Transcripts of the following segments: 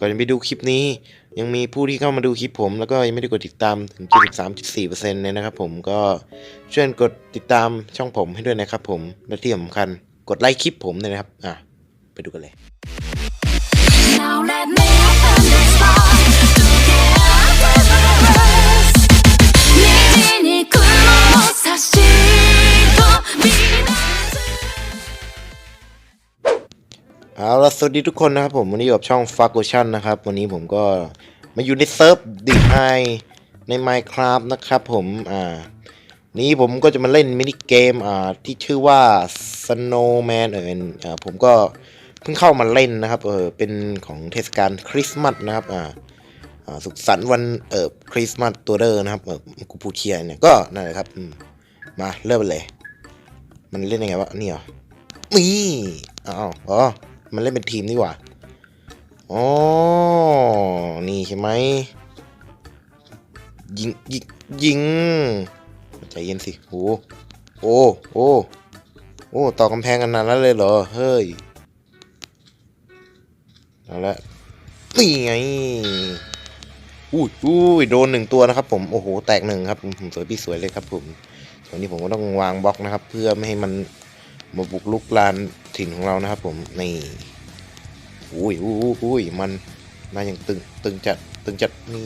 ก่อนจะไปดูคลิปนี้ ยังมีผู้ที่เข้ามาดูคลิปผม แล้วก็ยังไม่ได้กดติดตามถึง 73.4%เลยนะครับผมก็ช่วยกดติดตามช่องผมให้ด้วยนะครับผมและที่สำคัญกดไลค์คลิปผมเลยนะครับอะไปดูกันเลย Now let me เอาละสวัสดีทุกคนนะครับผมวันนี้อยู่กับช่อง f a c o t i o n นะครับ วันนี้ผมก็มาอยู่ในเซิร์ฟดิไฮใน Minecraft นะครับผมอ่านี้ผมก็จะมาเล่นมินิเกมอ่าที่ชื่อว่า Snowman เออเป็นอ่าผมก็เพิ่งเข้ามาเล่นนะครับเออเป็นของเทศกาลคริสต์มาสนะครับอ่าอ่าสุขสันต์วันเออคริสต์มาสตัวเดอร์นะครับเออกูพูดเทียเนี่ยก็นั่นแหละครับมมาเริ่มเลย มันเล่นยังไงวะนี่เหรอนี่อ้าวอ๋อ มันเล่นเป็นทีมนี่หว่าอ๋อ นี่ใช่ไหม ยิง ยิง ยิง ใจเย็นสิโอ้โอ้ โอ้ โอ้ ต่อกำแพงกันนานแล้วเลยเหรอ เฮ้ยเอาละนี่ไง อุ้ยอุ้ยโดนหนึ่งตัวนะครับผม โอ้โห แตกหนึ่งครับผมสวยพี่สวยเลยครับผมส่วนนี้ผมก็ต้องวางบล็อกนะครับ เพื่อไม่ให้มันมาบุกลุกลานถิ่นของเรานะครับผม นี่ อุ้ยอุ้ยอุ้ยอุ้ยมันมาอย่างตึงตึงจัดตึงจัดนี่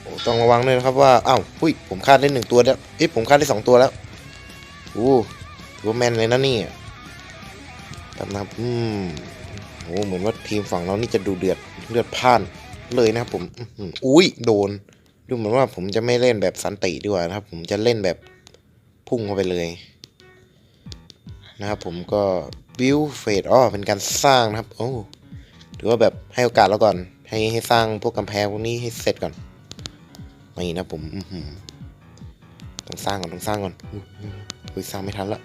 โอ้ต้องระวังด้วยนะครับว่าอ้าวหุ้ยผมคาดได้หนึ่งตัวแล้วเอ๊ะผมคาดได้สองตัวแล้วอู้ถือว่าแมนเลยนะนี่ตามนะครับอืมโอ้เหมือนว่าทีมฝั่งเรานี่จะดูเดือดเลือดพล่านเลยนะครับผมอุ้ยโดน ดูเหมือนว่าผมจะไม่เล่นแบบสันติดีกว่านะครับ ผมจะเล่นแบบพุ่งเข้าไปเลย นะครับผมก็ build phase อ๋อเป็นการสร้างนะครับ โอ้ถือว่าแบบให้โอกาสเราก่อน ให้ให้สร้างพวกกำแพงพวกนี้ให้เสร็จก่อนนี่นะผมต้องสร้างก่อนต้องสร้างก่อนอุ้ยสร้างไม่ทันละ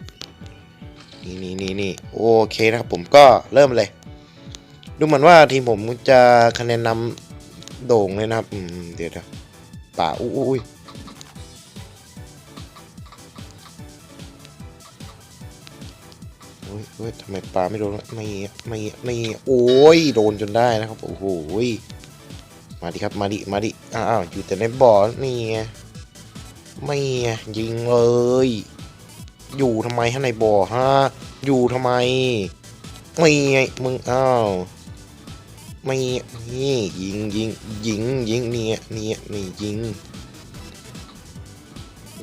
นี่นี่นี่นี่โอเคนะครับผมก็เริ่มเลย ดูเหมือนว่าทีมผมจะคะแนนนำโด่งเลยนะครับเดี๋ยวเดี๋ยวป่าอุ้ย อุ้ยโอ้ยเฮ้ยทำไมปลาไม่โดนไม่ไม่ไม่โอ้ยโดนจนได้นะครับ โอ้โหมาดิครับมาดิมาดิอ้าวอยู่แต่ในบ่อนี่ไงไม่ยิงเลย อยู่ทำไมข้างในบ่อฮะอยู่ทำไมไม่ไงมึงอ้าวไม่นี่ยิงยิงยิงยิงเนี่ยเนี่ยนี่ยิง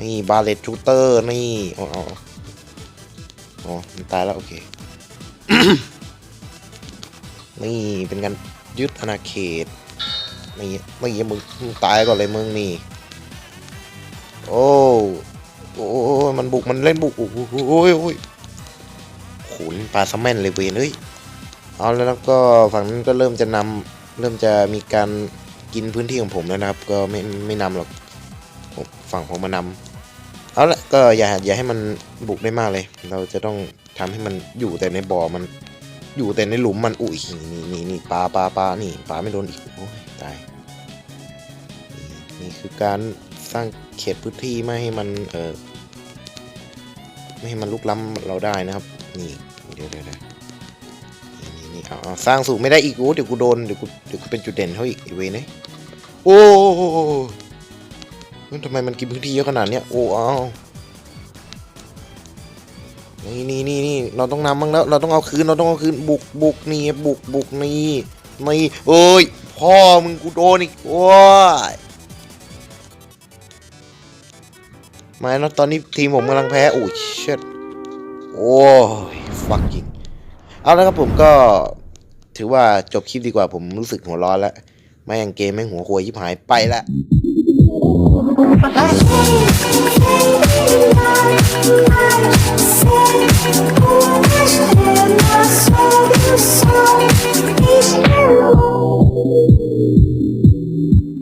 นี่บาเลตชูเตอร์นี่อ๋อ อ๋อมันตายแล้ว โอเค นี่เป็นการยึดอาณาเขตนี่ไม่มึงมึงตายก่อนเลยมึงนี่ โอ้โอ้มันบุกมันเล่นบุกโอ้โหโอ้ยโอ้ยขุนปลาซัมแมนเลยเวนเฮ้ยเอาแล้วแล้วก็ฝั่งนั้นก็เริ่มจะนำเริ่มจะมีการกินพื้นที่ของผมแล้วนะครับ ก็ไม่ไม่นำหรอกผมฝั่งผมมานำ เอาละก็อย่าอย่าให้มันบุกได้มากเลย เราจะต้องทำให้มันอยู่แต่ในบ่อมัน อยู่แต่ในหลุมมันอุ้ยนี่นี่นี่ปลาปลาปลานี่ปลาไม่โดนอีกโอ้ยตายนี่นี่คือการสร้างเขตพื้นที่ไม่ให้มันเออไม่ให้มันลุกล้ำเราได้นะครับ นี่เดี๋ยวเดี๋ยวเดี๋ยวนี่นี่เอาเอสร้างสูงไม่ได้อีกโอ้เดี๋ยวกูโดนเดี๋ยวกูเดี๋ยวกูเป็นจุดเด่นเขาอีกเวยเนี่ยโอ้ มันทำไมมันกินพื้นที่เยอะขนาดเนี้ยโอ้เอานี่นี่นี่นี่เราต้องนำบ้างแล้ว เราต้องเอาคืน เราต้องเอาคืน บุกบุกนี่ บุกบุกนี่นี่เอ้ย พ่อมึงกูโดนอีกโอ้ยไม่นะตอนนี้ทีมผมกำลังแพ้โอ้ยเชิดโอ้ยฟักยิงเอาแล้วครับผมก็ถือว่าจบคลิปดีกว่าผมรู้สึกหัวร้อนแล้วไม่ยังเกมไม่งหัวควยยิบหายไปละ Say